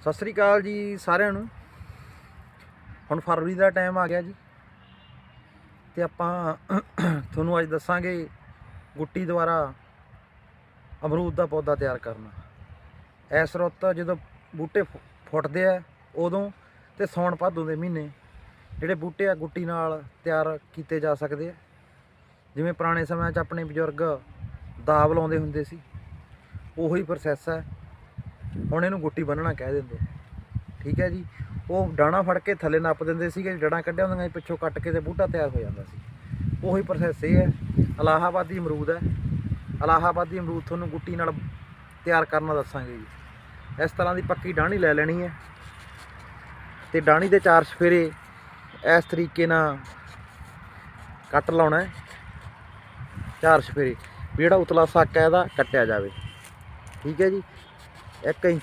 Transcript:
ਸਤਿ ਸ੍ਰੀ ਅਕਾਲ ਜੀ ਸਾਰਿਆਂ ਨੂੰ। ਹੁਣ ਫਰਵਰੀ ਦਾ ਟਾਈਮ ਆ ਗਿਆ ਜੀ। ਤੇ ਆਪਾਂ ਤੁਹਾਨੂੰ ਅੱਜ ਦੱਸਾਂਗੇ ਗੁੱਟੀ ਦੁਆਰਾ ਅਮਰੂਦ ਦਾ ਪੌਦਾ ਤਿਆਰ ਕਰਨਾ। ਇਸ ਰੁੱਤ ਜਦੋਂ ਬੂਟੇ ਫੁ- ਫੁੱਟਦੇ ਆ ਉਦੋਂ ਤੇ ਸੌਣ ਭਾਦੋਂ ਦੇ ਮਹੀਨੇ ਜਿਹੜੇ ਬੂਟੇ ਆ ਗੁੱਟੀ ਨਾਲ ਤਿਆਰ ਕੀਤੇ ਜਾ ਸਕਦੇ ਆ। ਜਿਵੇਂ ਪੁਰਾਣੇ ਸਮਿਆਂ 'ਚ ਆਪਣੇ ਬਜ਼ੁਰਗ ਦਾਬ ਲਾਉਂਦੇ ਹੁੰਦੇ ਸੀ। ਉਹੀ ਪ੍ਰੋਸੈਸ ਹੈ ਹੁਣ ਇਹਨੂੰ ਗੁੱਟੀ ਬੰਨਣਾ ਕਹਿ ਦਿੰਦੇ ਠੀਕ ਹੈ ਜੀ? ਉਹ ਡਾਣਾ ਫੜ ਕੇ ਥੱਲੇ ਨੱਪ ਦਿੰਦੇ ਸੀਗੇ ਜੜਾਂ ਕੱਢਿਆ ਹੁੰਦੀਆਂ ਸੀ ਪਿੱਛੋਂ ਕੱਟ ਕੇ ਤੇ ਬੂਟਾ ਤਿਆਰ ਹੋ ਜਾਂਦਾ ਸੀ। ਉਹੀ ਪ੍ਰੋਸੈਸ ਇਹ ਹੈ। ਅਲਾਹਾਬਾਦੀ ਅਮਰੂਦ ਹੈ। ਅਲਾਹਾਬਾਦੀ ਅਮਰੂਦ ਤੁਹਾਨੂੰ ਗੁੱਟੀ ਨਾਲ ਤਿਆਰ ਕਰਨਾ ਦੱਸਾਂਗੇ ਜੀ। ਇਸ ਤਰ੍ਹਾਂ ਦੀ ਪੱਕੀ ਡਾਣੀ ਲੈ ਲੈਣੀ ਹੈ। ਤੇ ਡਾਣੀ ਦੇ ਚਾਰ ਸਫੇਰੇ ਇਸ ਤਰੀਕੇ ਨਾਲ ਕੱਟ ਲਾਉਣਾ ਹੈ। ਚਾਰ ਸਫੇਰੇ। ਵੀ ਜਿਹੜਾ ਉਤਲਾ ਸੱਕ ਹੈ, ਇਹਦਾ ਕੱਟਿਆ ਜਾਵੇ। ਠੀਕ ਹੈ ਜੀ? ép kinh